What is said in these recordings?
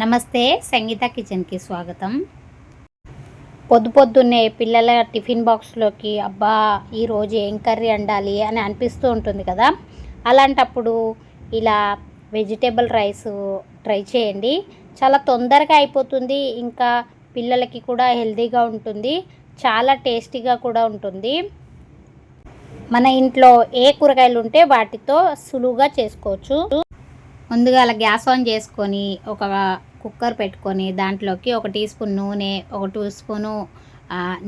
నమస్తే సంగీత కిచెన్కి స్వాగతం. పొద్దు పొద్దున్నే పిల్లల టిఫిన్ బాక్స్లోకి అబ్బా ఈరోజు ఏం కర్రీ వండాలి అని అనిపిస్తూ ఉంటుంది కదా. అలాంటప్పుడు ఇలా వెజిటేబుల్ రైస్ ట్రై చేయండి. చాలా తొందరగా అయిపోతుంది ఇంకా పిల్లలకి కూడా హెల్తీగా ఉంటుంది చాలా టేస్టీగా కూడా ఉంటుంది. మన ఇంట్లో ఏ కూరగాయలు ఉంటే వాటితో సులువుగా చేసుకోవచ్చు. ముందుగా అలా గ్యాస్ ఆన్ చేసుకొని ఒక కుక్కర్ పెట్టుకొని దాంట్లోకి ఒక టీ స్పూన్ నూనె ఒక టూ స్పూను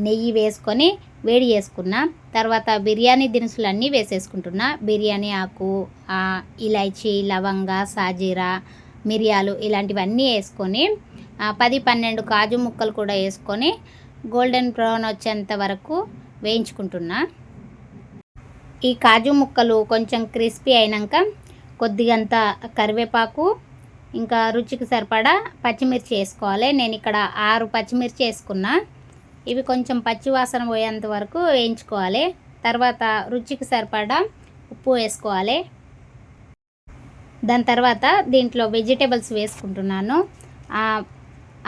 నెయ్యి వేసుకొని వేడి చేసుకున్న తర్వాత బిర్యానీ దినుసులన్నీ వేసేసుకుంటున్నా. బిర్యానీ ఆకు ఇలైచి లవంగ సాజీరా మిరియాలు ఇలాంటివన్నీ వేసుకొని పది పన్నెండు కాజు ముక్కలు కూడా వేసుకొని గోల్డెన్ బ్రౌన్ వచ్చేంత వరకు వేయించుకుంటున్నా. ఈ కాజు ముక్కలు కొంచెం క్రిస్పీ అయినాక కొద్దిగంత కరివేపాకు ఇంకా రుచికి సరిపడా పచ్చిమిర్చి వేసుకోవాలి. నేను ఇక్కడ ఆరు పచ్చిమిర్చి వేసుకున్నా. ఇవి కొంచెం పచ్చి వాసన పోయేంత వరకు వేయించుకోవాలి. తర్వాత రుచికి సరిపడా ఉప్పు వేసుకోవాలి. దాని తర్వాత దీంట్లో వెజిటేబుల్స్ వేసుకుంటున్నాను.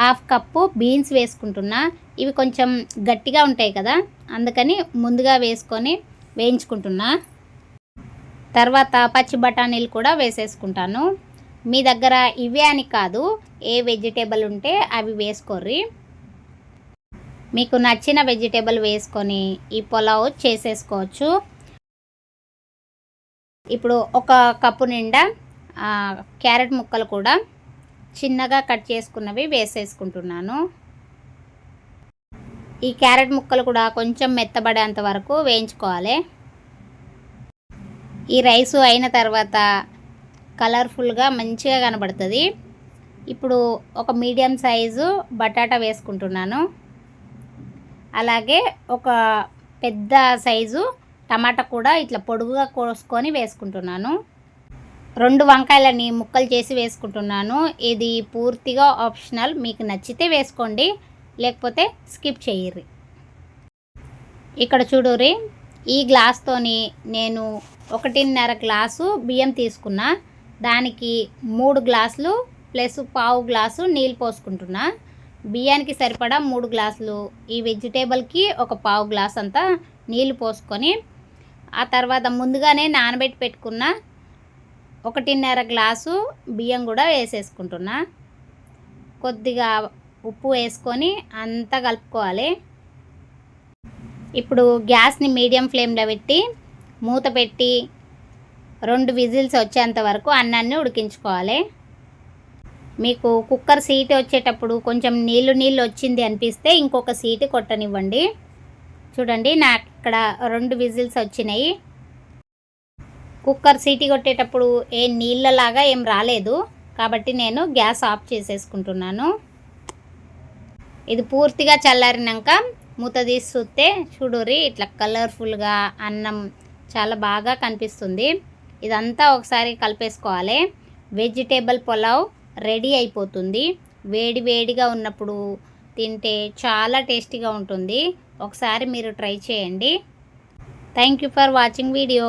హాఫ్ కప్పు బీన్స్ వేసుకుంటున్నా. ఇవి కొంచెం గట్టిగా ఉంటాయి కదా అందుకని ముందుగా వేసుకొని వేయించుకుంటున్నా. తర్వాత పచ్చి బఠానీలు కూడా వేసేసుకుంటాను. మీ దగ్గర ఇవే అని కాదు ఏ వెజిటేబుల్ ఉంటే అవి వేసుకోర్రి. మీకు నచ్చిన వెజిటేబుల్ వేసుకొని ఈ పులావ్ చేసేసుకోవచ్చు. ఇప్పుడు ఒక కప్పు నిండా క్యారెట్ ముక్కలు కూడా చిన్నగా కట్ చేసుకున్నవి వేసేసుకుంటున్నాను. ఈ క్యారెట్ ముక్కలు కూడా కొంచెం మెత్తబడేంత వరకు వేయించుకోవాలి. ఈ రైసు అయిన తర్వాత కలర్ఫుల్గా మంచిగా కనబడుతుంది. ఇప్పుడు ఒక మీడియం సైజు బటాటా వేసుకుంటున్నాను. అలాగే ఒక పెద్ద సైజు టమాటా కూడా ఇట్లా పొడుగుగా కోసుకొని వేసుకుంటున్నాను. రెండు వంకాయలని ముక్కలు చేసి వేసుకుంటున్నాను. ఇది పూర్తిగా ఆప్షనల్. మీకు నచ్చితే వేసుకోండి. లేకపోతే స్కిప్ చేయర్రి. ఇక్కడ చూడురి ఈ గ్లాస్తోని నేను ఒకటిన్నర గ్లాసు బియ్యం తీసుకున్నా. దానికి మూడు గ్లాసులు ప్లస్ పావు గ్లాసు నీళ్ళు పోసుకుంటున్నా. బియ్యానికి సరిపడా మూడు గ్లాసులు ఈ వెజిటేబుల్కి ఒక పావు గ్లాస్ అంతా నీళ్ళు పోసుకొని ఆ తర్వాత ముందుగానే నానబెట్టి పెట్టుకున్న ఒకటిన్నర గ్లాసు బియ్యం కూడా వేసేసుకుంటున్నా. కొద్దిగా ఉప్పు వేసుకొని అంతా కలుపుకోవాలి. ఇప్పుడు గ్యాస్ని మీడియం ఫ్లేమ్లో పెట్టి మూత పెట్టి రెండు విజిల్స్ వచ్చేంత వరకు అన్నాన్ని ఉడికించుకోవాలి. మీకు కుక్కర్ సీట్ వచ్చేటప్పుడు కొంచెం నీళ్ళు నీళ్ళు వచ్చింది అనిపిస్తే ఇంకొక సీటు కొట్టనివ్వండి. చూడండి నాకు ఇక్కడ రెండు విజిల్స్ వచ్చినాయి. కుక్కర్ సీటీ కొట్టేటప్పుడు ఏ నీళ్ళలాగా ఏం రాలేదు. కాబట్టి నేను గ్యాస్ ఆఫ్ చేసేసుకుంటున్నాను. ఇది పూర్తిగా చల్లారినాక మూత తీసి చూస్తే చూడురి ఇట్లా కలర్ఫుల్గా అన్నం చాలా బాగా కనిపిస్తుంది. ఇదంతా ఒకసారి కలిపేసుకోవాలి. వెజిటేబుల్ పులావ్ రెడీ అయిపోతుంది. వేడి వేడిగా ఉన్నప్పుడు తింటే చాలా టేస్టీగా ఉంటుంది. ఒకసారి మీరు ట్రై చేయండి. Thank you for watching video